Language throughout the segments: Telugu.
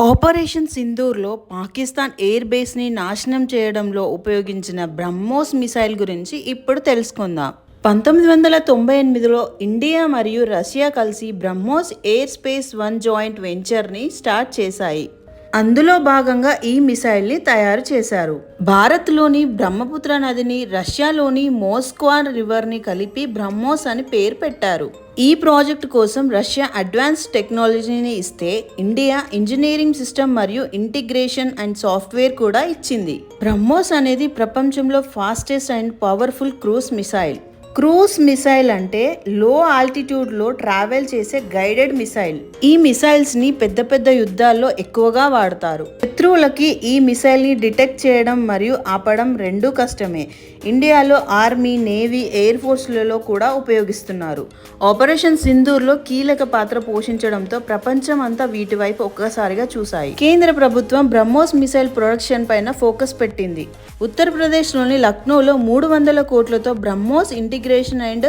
ఆపరేషన్ సింధూర్లో పాకిస్తాన్ ఎయిర్ బేస్ని నాశనం చేయడంలో ఉపయోగించిన బ్రహ్మోస్ మిసైల్ గురించి ఇప్పుడు తెలుసుకుందాం. పంతొమ్మిది వందల తొంభై ఎనిమిదిలో ఇండియా మరియు రష్యా కలిసి BrahMos aerospace one joint వెంచర్ని స్టార్ట్ చేశాయి. అందులో భాగంగా ఈ మిసైల్ని తయారు చేశారు. భారత్లోని బ్రహ్మపుత్ర నదిని రష్యాలోని మోస్క్వా రివర్ని కలిపి బ్రహ్మోస్ అని పేరు పెట్టారు. ఈ ప్రాజెక్ట్ కోసం రష్యా అడ్వాన్స్ టెక్నాలజీని ఇస్తే ఇండియా ఇంజనీరింగ్ సిస్టమ్ మరియు ఇంటిగ్రేషన్ అండ్ సాఫ్ట్వేర్ కూడా ఇచ్చింది. బ్రహ్మోస్ అనేది ప్రపంచంలో fastest and powerful cruise missile. Cruise missile అంటే లో ఆల్టిట్యూడ్లో ట్రావెల్ చేసే గైడెడ్ మిసైల్. ఈ మిసైల్స్ని పెద్ద పెద్ద యుద్ధాల్లో ఎక్కువగా వాడతారు. శత్రువులకి ఈ మిసైల్ని డిటెక్ట్ చేయడం మరియు ఆపడం రెండూ కష్టమే. ఇండియాలో ఆర్మీ నేవీ ఎయిర్ ఫోర్స్లలో కూడా ఉపయోగిస్తున్నారు. ఆపరేషన్ సింధూర్లో కీలక పాత్ర పోషించడంతో ప్రపంచం అంతా వీటి వైపు ఒక్కసారిగా చూశాయి. కేంద్ర ప్రభుత్వం బ్రహ్మోస్ మిసైల్ ప్రొడక్షన్ పైన ఫోకస్ పెట్టింది. ఉత్తరప్రదేశ్లోని లక్నోలో మూడు వందల కోట్లతో బ్రహ్మోస్ ఇంటిగ్రేషన్ అండ్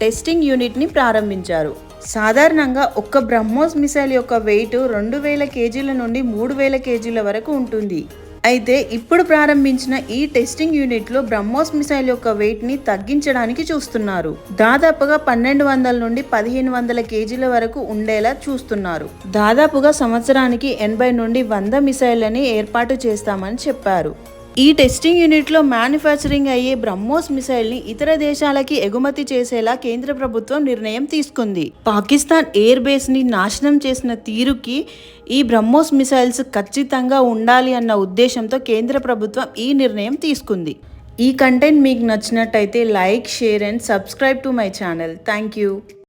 టెస్టింగ్ యూనిట్ని ప్రారంభించారు. సాధారణంగా ఒక్క బ్రహ్మోస్ మిసైల్ యొక్క వెయిట్ రెండు వేల కేజీల నుండి మూడు వేల కేజీల వరకు ఉంటుంది. అయితే ఇప్పుడు ప్రారంభించిన ఈ టెస్టింగ్ యూనిట్లో బ్రహ్మోస్ మిసైల్ యొక్క వెయిట్ని తగ్గించడానికి చూస్తున్నారు. దాదాపుగా పన్నెండు వందల నుండి పదిహేను వందల కేజీల వరకు ఉండేలా చూస్తున్నారు. దాదాపుగా సంవత్సరానికి ఎనభై నుండి వంద మిసైళ్ళని ఏర్పాటు చేస్తామని చెప్పారు. ఈ టెస్టింగ్ యూనిట్లో మ్యానుఫ్యాక్చరింగ్ అయ్యే బ్రహ్మోస్ మిసైల్ని ఇతర దేశాలకి ఎగుమతి చేసేలా కేంద్ర ప్రభుత్వం నిర్ణయం తీసుకుంది. పాకిస్తాన్ ఎయిర్ బేస్ని నాశనం చేసిన తీరుకి ఈ బ్రహ్మోస్ మిసైల్స్ ఖచ్చితంగా ఉండాలి అన్న ఉద్దేశంతో కేంద్ర ప్రభుత్వం ఈ నిర్ణయం తీసుకుంది. ఈ కంటెంట్ మీకు నచ్చినట్టయితే like share and subscribe to my channel. Thank you.